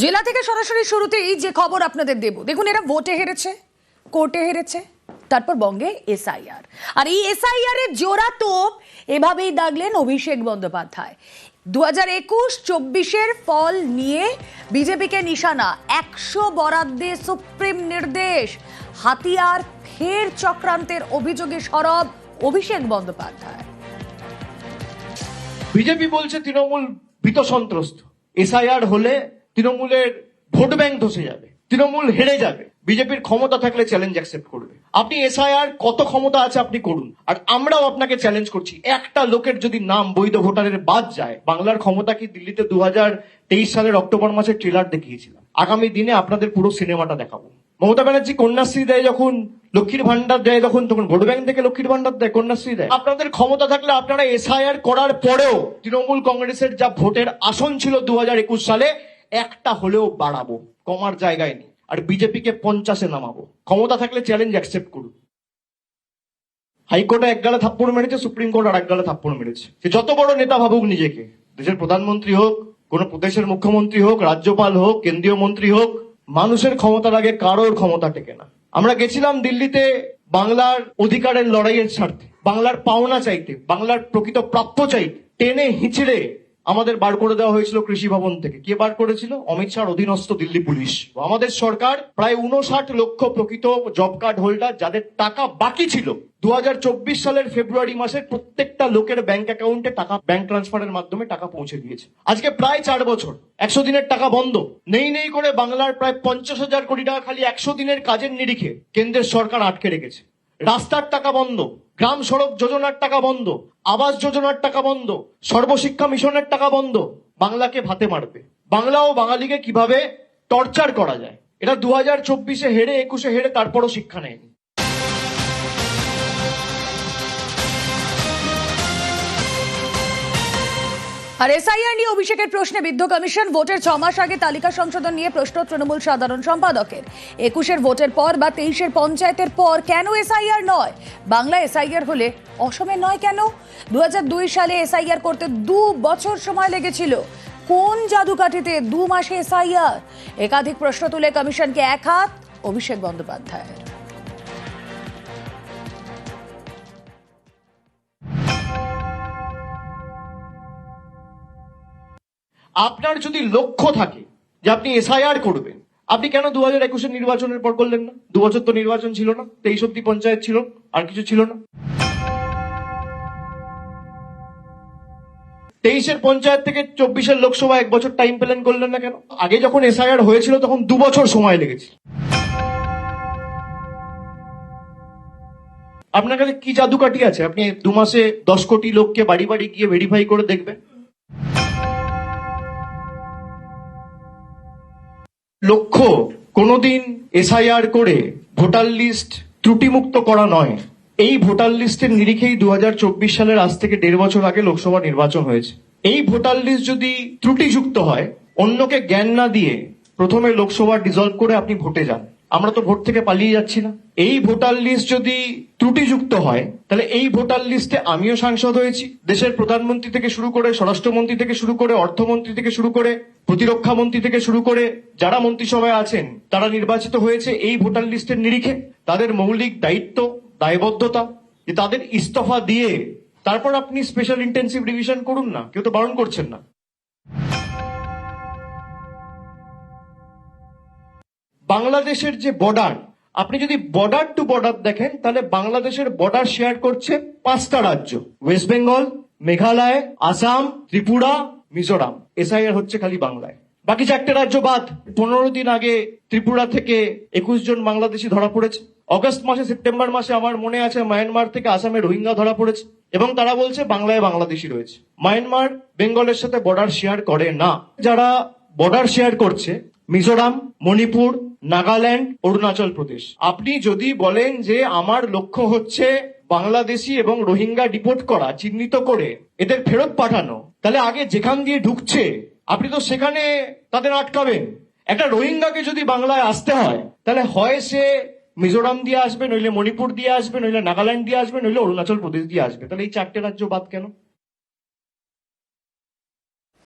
জেলা থেকে সরাসরি শুরুতেই যে খবর আপনাদের দেব। দেখুন, এরা ভোটে হেরেছে, কোর্টে হেরেছে, তারপর বঙ্গে এসআইআর। আর এই এসআইআর এর জোড়া তোপ এভাবেই দাগলেন অভিষেক বন্দ্যোপাধ্যায়। দু হাজার একুশ চব্বিশের ফল নিয়ে বিজেপিকে নিশানা, একশো বরাদ্দে সুপ্রিম নির্দেশ। হাতিয়ার ফের চক্রান্তের অভিযোগে সরব অভিষেক বন্দ্যোপাধ্যায়। বিজেপি বলছে, তৃণমূল ভীত সন্ত্রস্ত। এসআইআর হলে তৃণমূলের ভোট ব্যাংক ধসে যাবে, তৃণমূল হেরে যাবে, বিজেপির ক্ষমতা থাকলে চ্যালেঞ্জ অ্যাকসেপ্ট করবে। আপনি এসআইআর কত ক্ষমতা আছে আপনি করুন, আর আমরাও আপনাকে চ্যালেঞ্জ করছি। একটা লোকের যদি নাম বৈধ ভোটারের বাদ যায়, বাংলার ক্ষমতা কি দিল্লিতে দু সালের অক্টোবর মাসে ট্রেলার দেখিয়েছিলাম? আগামী দিনে আপনাদের পুরো সিনেমাটা দেখাবো। মমতা ব্যানার্জি কন্যাশ্রী দেয় যখন, লক্ষ্মীর ভান্ডার দেয় তখন তখন ভোট ব্যাংক থেকে লক্ষ্মীর ভান্ডার দেয়, কন্যাশ্রী দেয়। আপনাদের ক্ষমতা থাকলে আপনারা এসআইআর করার পরেও তৃণমূল কংগ্রেসের যা ভোটের আসন ছিল দু হাজার একুশ সালে একটা হলেও বাড়াবো, কমার জায়গায় নেই। আর বিজেপিকে পঞ্চাশে নামাবো। ক্ষমতা থাকলে চ্যালেঞ্জ অ্যাকসেপ্ট করুন। হাইকোর্টে এক গালে থাপ্পড় মেরেছে, সুপ্রিম কোর্ট আর এক গালে থাপ্পড় মেরেছে। সে যত বড় নেতা ভাবুক নিজেকে, দেশের প্রধানমন্ত্রী হোক, কোন প্রদেশের মুখ্যমন্ত্রী হোক, রাজ্যপাল হোক, কেন্দ্রীয় মন্ত্রী হোক, মানুষের ক্ষমতার আগে কারোর ক্ষমতা টেকে না। আমরা গেছিলাম দিল্লিতে বাংলার অধিকারের লড়াইয়ের স্বার্থে, বাংলার পাওনা চাইতে, বাংলার প্রকৃত প্রাপ্য চাইতে। টেনে হিচড়ে আমাদের বার করে দেওয়া হয়েছিল কৃষি ভবন থেকে। কে বার করেছিল? অমিত শাহর অধীনস্থ দিল্লি পুলিশ। আমাদের সরকার প্রায় উনষাট লক্ষ প্রকৃত জব কার্ড হোল্ডার যাদের টাকা বাকি ছিল, দুহাজার চব্বিশ সালের ফেব্রুয়ারি মাসে প্রত্যেকটা লোকের ব্যাংক অ্যাকাউন্টে টাকা, ব্যাংক ট্রান্সফারের মাধ্যমে টাকা পৌঁছে দিয়েছে। আজকে প্রায় চার বছর, একশো দিনের টাকা বন্ধ। নেই নেই করে বাংলার প্রায় পঞ্চাশ হাজার কোটি টাকা খালি একশো দিনের কাজের নিরিখে কেন্দ্রের সরকার আটকে রেখেছে। রাস্তার টাকা বন্ধ। গ্রাম সড়ক যোজনার টাকা বন্ধ, আবাস যোজনার টাকা বন্ধ, সর্বশিক্ষা মিশনের টাকা বন্ধ, বাংলাকে ভাতে মারবে। বাংলা ও বাঙালিকে কীভাবে টর্চার করা যায়? এটা দু হাজার চব্বিশে হেরে একুশে হেরে তারপরও শিক্ষা নেয়নি। আর এসআইআর নিয়ে অভিষেকের প্রশ্নে বিদ্ধ কমিশন, ভোটের ছ মাস আগে তালিকা সংশোধন নিয়ে প্রশ্ন তৃণমূল সাধারণ সম্পাদকের। একুশের ভোটের পর বা তেইশের পঞ্চায়েতের পর কেন এসআইআর নয়? বাংলা এসআইআর হলে অসমে নয় কেন? দু হাজার দুই সালে এসআইআর করতে দু বছর সময় লেগেছিল। কোন জাদুকাঠিতে দু মাসে এসআইআর? একাধিক প্রশ্ন তুলে কমিশনকে এক হাত, অভিষেক বন্দ্যোপাধ্যায় আপনার যদি লক্ষ্য থাকে যে আপনি এসআইআর করবেন, আপনি কেন দু হাজার একুশের নির্বাচনের পর করলেন না? দু বছর তো নির্বাচন ছিল না, তেইশ অব্দি পঞ্চায়েত ছিল, আর কিছু ছিল না। তেইশের পঞ্চায়েত থেকে চব্বিশের লোকসভা এক বছর টাইম প্ল্যান করলেন না কেন? আগে যখন এসআইআর হয়েছিল, তখন দু বছর সময় লেগেছে। আপনার কাছে কি জাদুকাঠি আছে? আপনি দু মাসে দশ কোটি লোককে বাড়ি বাড়ি গিয়ে ভেরিফাই করে দেখবেন। লক্ষ্য, কোনোদিন এসআইআর করে ভোটার লিস্ট ত্রুটিমুক্ত করা নয়। এই ভোটার লিস্টের নিরিখেই দু হাজার চব্বিশ সালের আজ থেকে দেড় বছর আগে লোকসভা নির্বাচন হয়েছে। এই ভোটার লিস্ট যদি ত্রুটিযুক্ত হয়, অন্যকে জ্ঞান না দিয়ে প্রথমে লোকসভা ডিজলভ করে আপনি ভোটে যান। আমরা তো ভোট থেকে পালিয়ে যাচ্ছি না। এই ভোটার লিস্ট যদি ত্রুটিযুক্ত হয়, তাহলে এই ভোটার লিস্টে আমিও সাংসদ হয়েছি। দেশের প্রধানমন্ত্রী থেকে শুরু করে, স্বরাষ্ট্রমন্ত্রী থেকে শুরু করে, অর্থমন্ত্রী থেকে শুরু করে, প্রতিরক্ষা মন্ত্রী থেকে শুরু করে যারা মন্ত্রিসভায় আছেন, তারা নির্বাচিত হয়েছে এই ভোটার লিস্টের নিরিখে। তাদের মৌলিক দায়িত্ব, দায়বদ্ধতা তাদের ইস্তফা দিয়ে তারপর আপনি স্পেশাল ইন্টেন্সিভ রিভিশন করুন না, কেউ তো বারণ করছেন না। বাংলাদেশের যে বর্ডার আপনি যদি বর্ডার টু বর্ডার দেখেন, তাহলে বাংলাদেশের বর্ডার শেয়ার করছে পাঁচটা রাজ্য। ওয়েস্ট বেঙ্গল মেঘালয় আসাম ত্রিপুরা মিজোরাম এসআইআর হচ্ছে খালি বাংলায়। বাকি চারটে রাজ্য বাদ, পনেরো দিন আগে ত্রিপুরা থেকে একুশ জন বাংলাদেশি ধরা পড়েছে। অগস্ট মাসে সেপ্টেম্বর মাসে আমার মনে আছে মায়ানমার থেকে আসামে রোহিঙ্গা ধরা পড়েছে। এবং তারা বলছে বাংলায় বাংলাদেশি রয়েছে। মায়ানমার বেঙ্গলের সাথে বর্ডার শেয়ার করে না। যারা বর্ডার শেয়ার করছে মিজোরাম মণিপুর নাগাল্যান্ড, অরুণাচল প্রদেশ। আপনি যদি বলেন যে আমার লক্ষ্য হচ্ছে বাংলাদেশি এবং রোহিঙ্গা ডিপোর্ট করা, চিহ্নিত করে, এদের ফেরত পাঠানো, তাহলে আগে যেখান দিয়ে ঢুকছে, আপনি তো সেখানে তাদের আটকাবেন। একটা রোহিঙ্গাকে যদি বাংলায় আসতে হয়, তাহলে হয় সে মিজোরাম দিয়ে আসবে, নইলে মণিপুর দিয়ে আসবে, নইলে নাগাল্যান্ড দিয়ে আসবে, নইলে অরুণাচল প্রদেশ দিয়ে আসবে। তাহলে এই চারটে রাজ্য বাদ কেন?